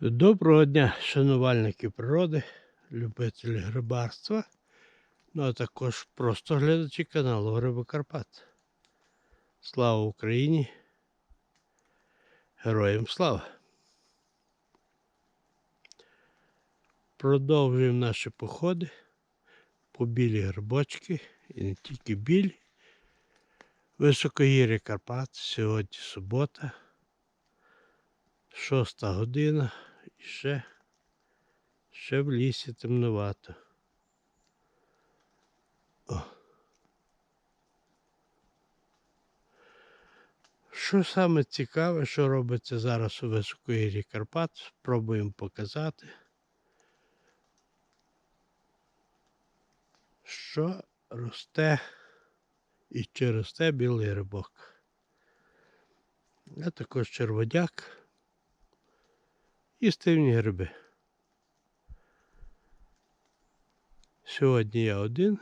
Доброго дня, шанувальники природи, любителі грибарства, ну а також просто глядачі каналу Гриби Карпат. Слава Україні! Героям слава! Продовжуємо наші походи по білі грибочки і не тільки білі. Високогір'я Карпат. Сьогодні субота, шоста година і ще, ще в лісі темнувато. О. Що саме цікаве, що робиться зараз у високогір'ї Карпат, спробуємо показати. Що росте і чи росте білий рибок. А також черводяк і стивні гриби. Сьогодні я один.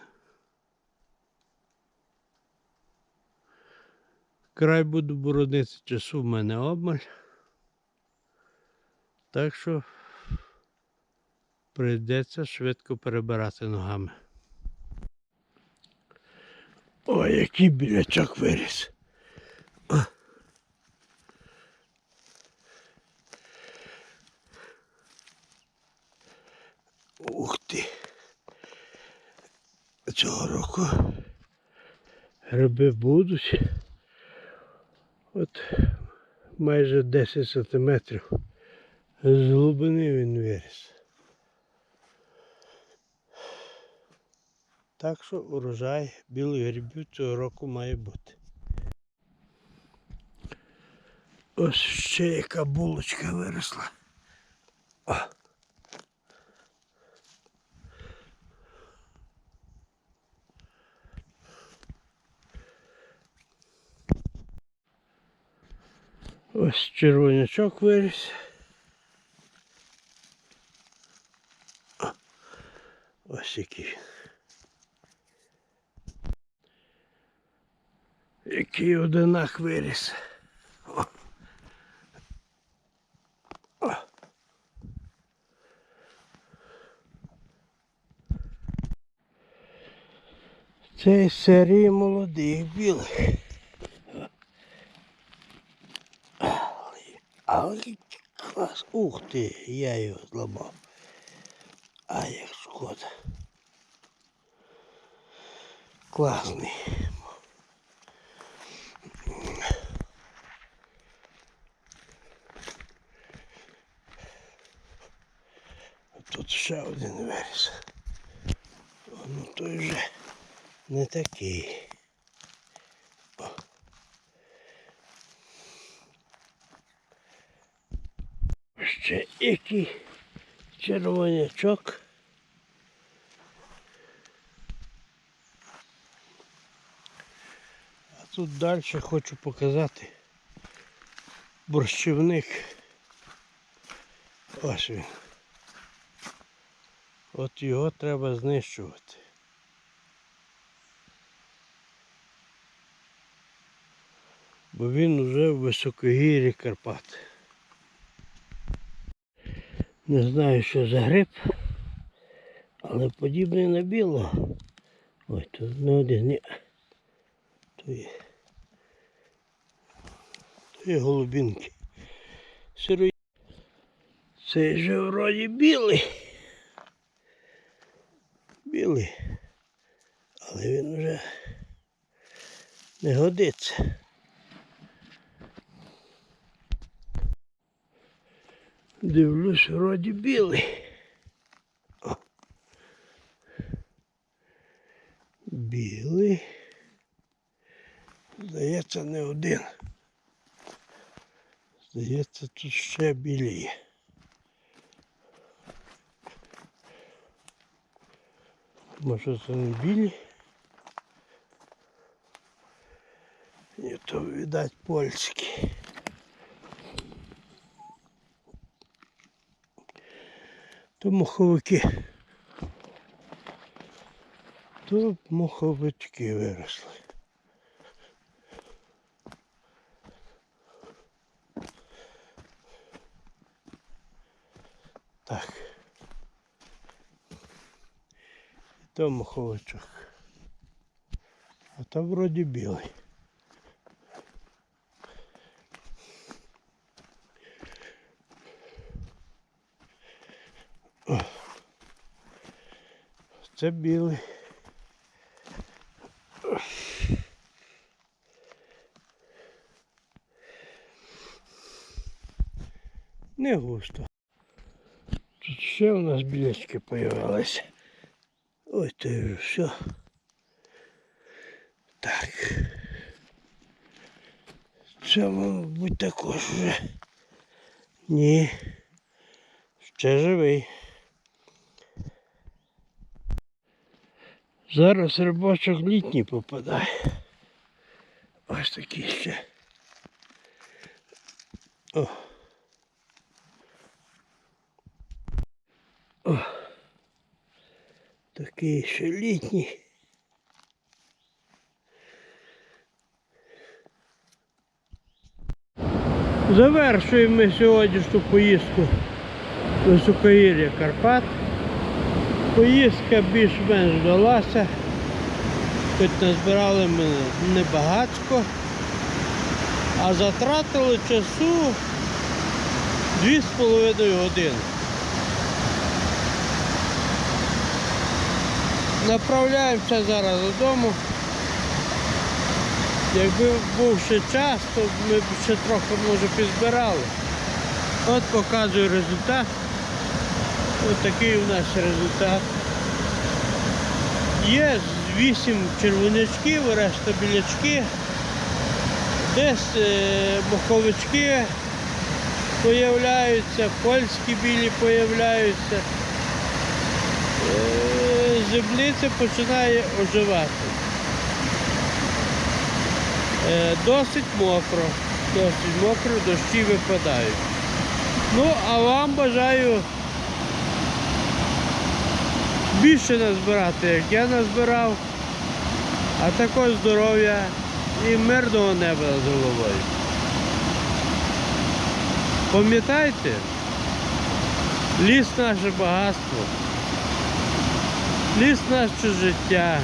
Край буду боронити, часу в мене обмаль. Так що прийдеться швидко перебирати ногами. Ой, який білячок виріс. Ух ти. Цього року гриби будуть. От майже 10 сантиметрів з глибини він виріс. Так що урожай білих грибів цього року має бути. Ось ще яка булочка виросла. О. Ось червонячок виріс. Ось який. Який одинак виріс. О. О. Це серії молодих білих. Але клас. Ух ти, я його зламав. А як шкода. Класний. Тут ще один виріс. Ну той вже не такий. Ще який червонячок. А тут далі хочу показати борщівник. Ось він. От його треба знищувати. Бо він уже в високогір'ї Карпат. Не знаю, що за гриб, але подібний на білого. Ой, тут не один, ні. То є. То є голубінки. Сиро... Цей же вроді білий. Білий. Але він вже не годиться. Дивлюсь, вроді білий. Білий. Здається, не один. Здається, тут ще біліє. Може це не білі? Ні, то, видать, польські. То моховики. То моховички виросли. Так. І То маховичок. А то вроді білий. Це білий. Не густо. Тут ще у нас білечки появилися. Ось це вже все. Так. Це, мабуть, також вже. Ні. Ще живий. Зараз рибачок літній попадає. Ось такий ще. О. О. Такий ще літній. Завершуємо сьогоднішню поїздку високогір'я Карпат. Поїздка більш-менш вдалася. Хоч назбирали ми небагацько, а затратили часу 2,5 години. Направляємося зараз додому. Якби був ще час, то ми б ще трохи може підзбирали. От показую результат. Ось такий у нас результат. Є 8 червонячків, решта білячки. Десь е, моховички появляються, польські білі появляються. Е, землиця починає оживати. Е, Досить мокро, досить мокро, дощі випадають. Ну, а вам бажаю більше назбирати, як я назбирав, а також здоров'я і мирного неба над головою. Пам'ятайте, ліс наше багатство, ліс наше життя.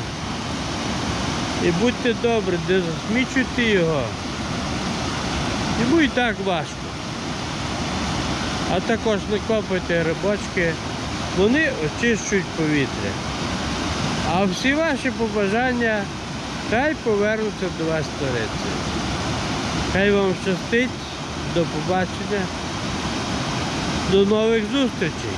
І будьте добрі, не засмічуйте його. Йому і так важко. А також не копайте рибочки, вони очищують повітря. А всі ваші побажання хай повернуться до вас Творицею. Хай вам щастить, до побачення, до нових зустрічей.